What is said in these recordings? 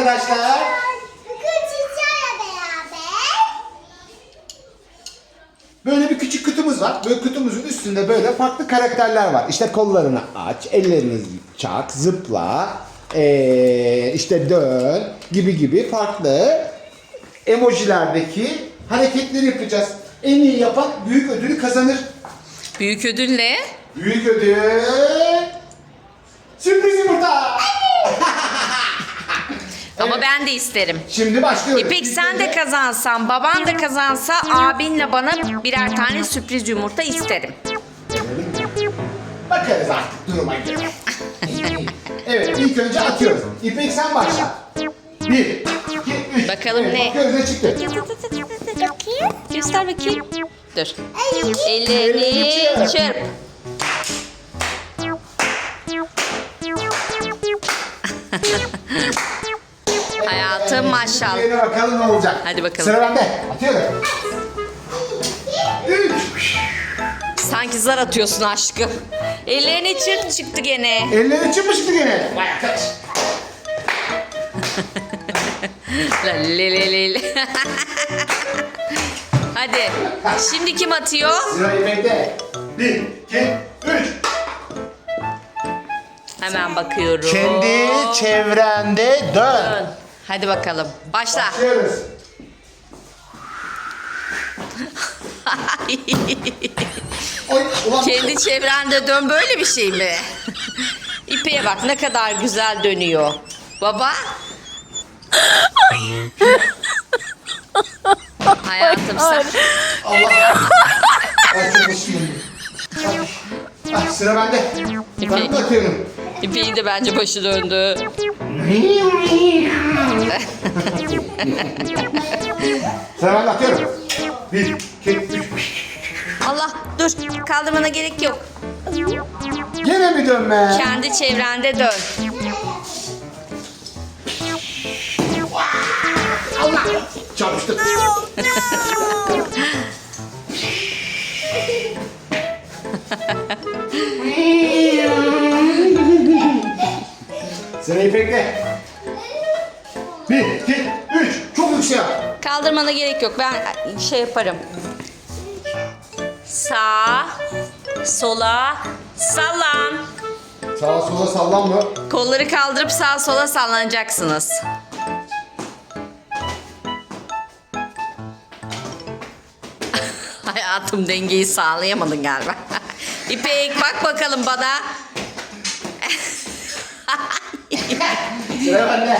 arkadaşlar. Bugün sizlerle beraber Böyle bir küçük kutumuz var. Böyle kutumuzun üstünde böyle farklı karakterler var. İşte kollarını aç, ellerini çak, zıpla, ee, işte dön gibi gibi farklı emojilerdeki hareketleri yapacağız. En iyi yapan büyük ödülü kazanır. Büyük ödül ne? Büyük ödül sürpriz yumurta. Ama ben de isterim. Şimdi başlıyoruz. İpek İlk sen de önce- kazansan, baban da kazansa abinle bana birer tane sürpriz yumurta isterim. Bakarız artık duruma göre. evet ilk önce atıyoruz. İpek sen başla. Bir, iki, üç. Bakalım evet, ne? Bakıyoruz ne çıktı. bakayım. Göster bakayım. Dur. Ay, Ellerini çırp. Hayatım maşallah. Diğerine bakalım ne olacak. Hadi bakalım. Sıra bende. Atıyorum. Üç. Sanki zar atıyorsun aşkım. Ellerini çırp çıktı gene. Elleri çıkmıştı gene. Vay arkadaş. La le le le le. Hadi. Şimdi kim atıyor? Sıra İpek'te. Bir, iki, üç. Hemen bakıyorum. çevrende dön. Hadi bakalım. Başla. Başlıyoruz. Oy, ulan. Kendi çevrende dön böyle bir şey mi? İpeğe bak ne kadar güzel dönüyor. Baba. Hayatım sen. Allah. Ay çok hoşuma. Ah, sıra bende. Ben de atıyorum. İpeğin de bence başı döndü. Sıra bende atıyorum. Bir, iki, üç. Allah dur kaldırmana gerek yok. Gene mi dönme? Kendi çevrende dön. Çalıştı. Sıra İpek'te. Bir, iki, üç. Çok yüksek. Kaldırmana gerek yok. Ben şey yaparım. Sağ, sola, sallan. Sağa sola sallanma. Kolları kaldırıp sağa sola sallanacaksınız. Hayatım dengeyi sağlayamadın galiba. İpek bak bakalım bana. Sıra bende.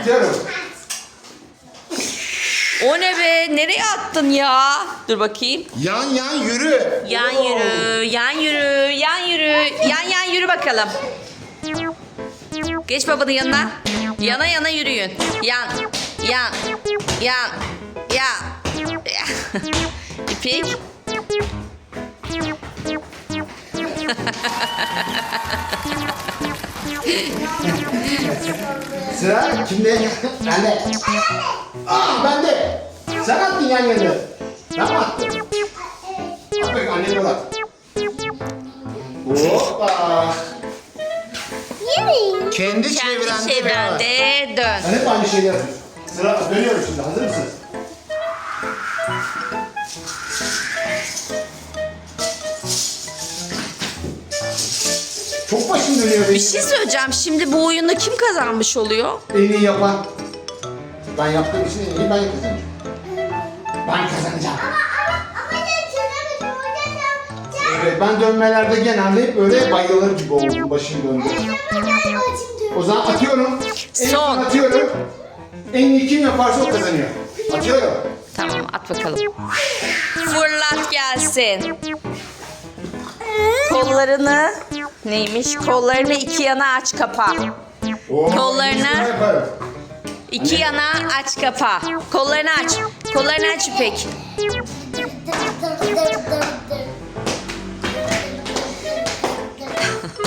Atıyorum. O ne be? Nereye attın ya? Dur bakayım. Yan yan yürü. Yan yürü, yan yürü, yan yürü, yan yan yürü bakalım. Geç babanın yanına. Yana yana yürüyün. Yan, yan, yan, yan. İpek. Sıra kimde? Bende. Aa bende. Sen attın yan yana. Ben mi attım? At bakayım annene bak. Hoppa. Kendi Kendi çevrende dön. Ben hep aynı şeyi yapıyorum. Sıra dönüyorum şimdi. Hazır mısınız? Çok başım dönüyor benim. Bir şey söyleyeceğim. Şimdi bu oyunda kim kazanmış oluyor? En iyi yapan. Ben yaptığım için en iyi ben kazanacağım. Ben kazanacağım. Ama Evet, ben dönmelerde genelde hep böyle bayılır gibi oldum başım döndü. O zaman atıyorum. En Son. son atıyorum. En iyi kim yaparsa o kazanıyor. Atıyorum. Tamam at bakalım. Fırlat gelsin. Kollarını neymiş? Kollarını iki yana aç kapa. Oo, Kollarını. İki yana aç kapa. Kollarını aç. Kollarını aç İpek.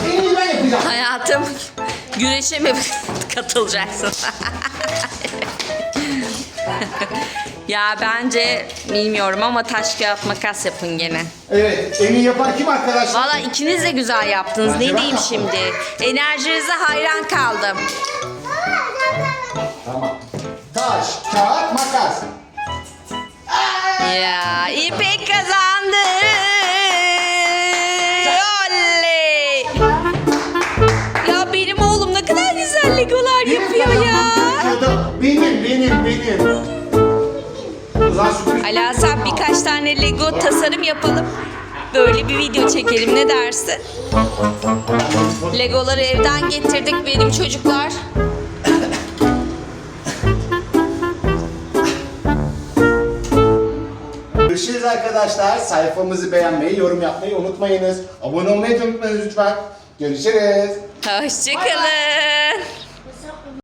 En iyi ben yapacağım. Hayatım güreşe mi katılacaksın? Ya bence bilmiyorum ama taş kağıt makas yapın gene. Evet. En iyi yapan kim arkadaşlar? Valla ikiniz de güzel yaptınız. Bence ne diyeyim yaptım. şimdi? Enerjinize hayran kaldım. Tamam. Taş, kağıt, makas. Ya İpek kazandı. Oley. Ya benim oğlum ne kadar güzel legolar yapıyor ya. Benim, benim, benim. Ali Hasan birkaç tane Lego tasarım yapalım. Böyle bir video çekelim ne dersin? Legoları evden getirdik benim çocuklar. Görüşürüz arkadaşlar. Sayfamızı beğenmeyi, yorum yapmayı unutmayınız. Abone olmayı da unutmayınız lütfen. Görüşürüz. Hoşçakalın.